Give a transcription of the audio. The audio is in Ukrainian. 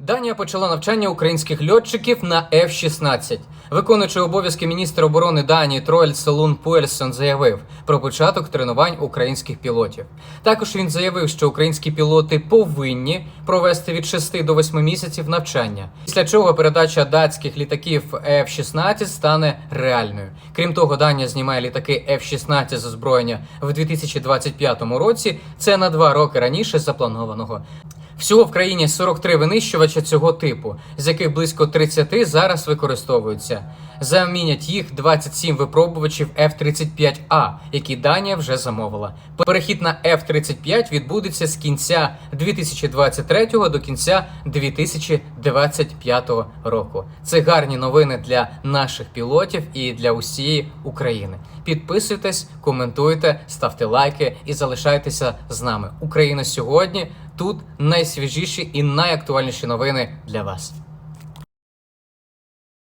Данія почала навчання українських льотчиків на F-16. Виконуючий обов'язки міністра оборони Данії Троель Солун Пуельсон заявив про початок тренувань українських пілотів. Також він заявив, що українські пілоти повинні провести від 6 до 8 місяців навчання, після чого передача датських літаків F-16 стане реальною. Крім того, Данія знімає літаки F-16 з озброєння в 2025 році. Це на два роки раніше запланованого. Всього в країні 43 винищувача цього типу, з яких близько 30 зараз використовуються. Замінять їх 27 випробувачів F-35A, які Данія вже замовила. Перехід на F-35 відбудеться з кінця 2023 до кінця 2025 року. Це гарні новини для наших пілотів і для усієї України. Підписуйтесь, коментуйте, ставте лайки і залишайтеся з нами. Україна сьогодні тут найсвіжіші і найактуальніші новини для вас.